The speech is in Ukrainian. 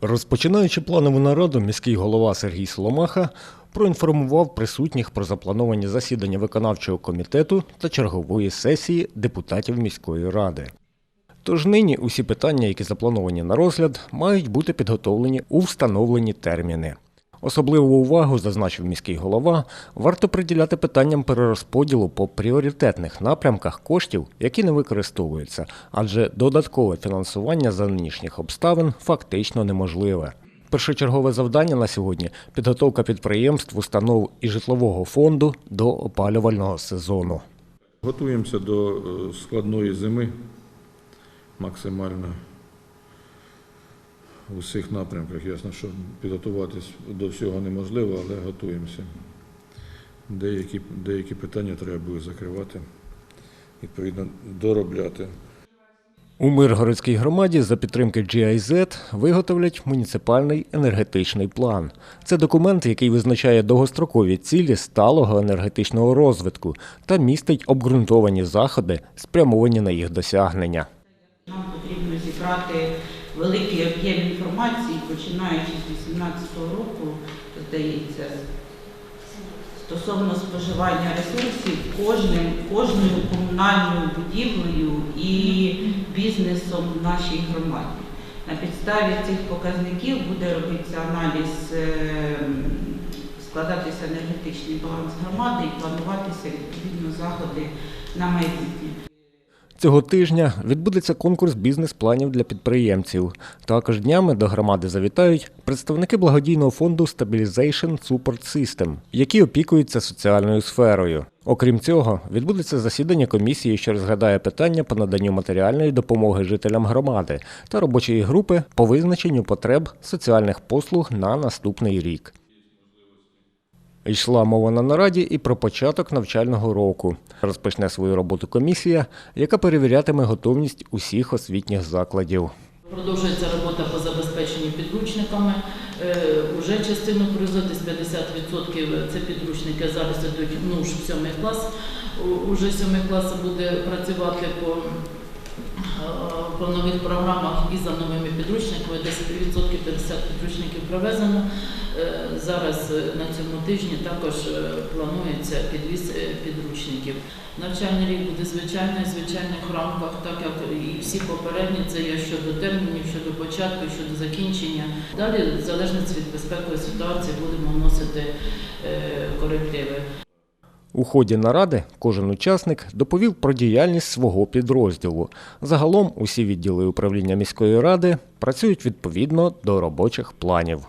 Розпочинаючи планову нараду, міський голова Сергій Соломаха проінформував присутніх про заплановані засідання виконавчого комітету та чергової сесії депутатів міської ради. Тож нині усі питання, які заплановані на розгляд, мають бути підготовлені у встановлені терміни. Особливу увагу, зазначив міський голова, варто приділяти питанням перерозподілу по пріоритетних напрямках коштів, які не використовуються, адже додаткове фінансування за нинішніх обставин фактично неможливе. Першочергове завдання на сьогодні підготовка підприємств, установ і житлового фонду до опалювального сезону. Готуємося до е, складної зими максимально в усіх напрямках. Ясно, що підготуватись до всього неможливо, але готуємося. Деякі, деякі питання треба буде закривати, відповідно, доробляти. У Миргородській громаді за підтримки GIZ виготовлять муніципальний енергетичний план. Це документ, який визначає довгострокові цілі сталого енергетичного розвитку та містить обґрунтовані заходи, спрямовані на їх досягнення. Нам потрібно зібрати великий об'єм інформації, починаючи з 2018 року, здається, стосовно споживання ресурсів кожним, кожною комунальною будівлею і бізнесом в нашій громаді. На підставі цих показників буде робитися аналіз, е, складатися енергетичний баланс громади і плануватися відповідно заходи на майбутнє. Цього тижня відбудеться конкурс бізнес-планів для підприємців. Також днями до громади завітають представники благодійного фонду Stabilization Support System, які опікуються соціальною сферою. Окрім цього, відбудеться засідання комісії, що розглядає питання по наданню матеріальної допомоги жителям громади та робочої групи по визначенню потреб соціальних послуг на наступний рік. Йшла мова на нараді і про початок навчального року. Розпочне свою роботу комісія, яка перевірятиме готовність усіх освітніх закладів. Продовжується робота по забезпеченню підручниками. Е, Уже частину призотись 50% це підручники. Зараз йдуть ну, ж сьомий клас. Уже сьомий клас буде працювати по, по нових програмах і за новими підручниками. 10% 50 підручників привезено. Е, Зараз е, на цьому тижні також е, планується підвіз підручників. Навчальний рік буде звичайний, звичайних рамках, так як і всі попередні, це є щодо термінів, щодо початку, щодо закінчення. Далі, в залежності від безпекової ситуації, будемо вносити корективи. У ході наради кожен учасник доповів про діяльність свого підрозділу. Загалом усі відділи управління міської ради працюють відповідно до робочих планів.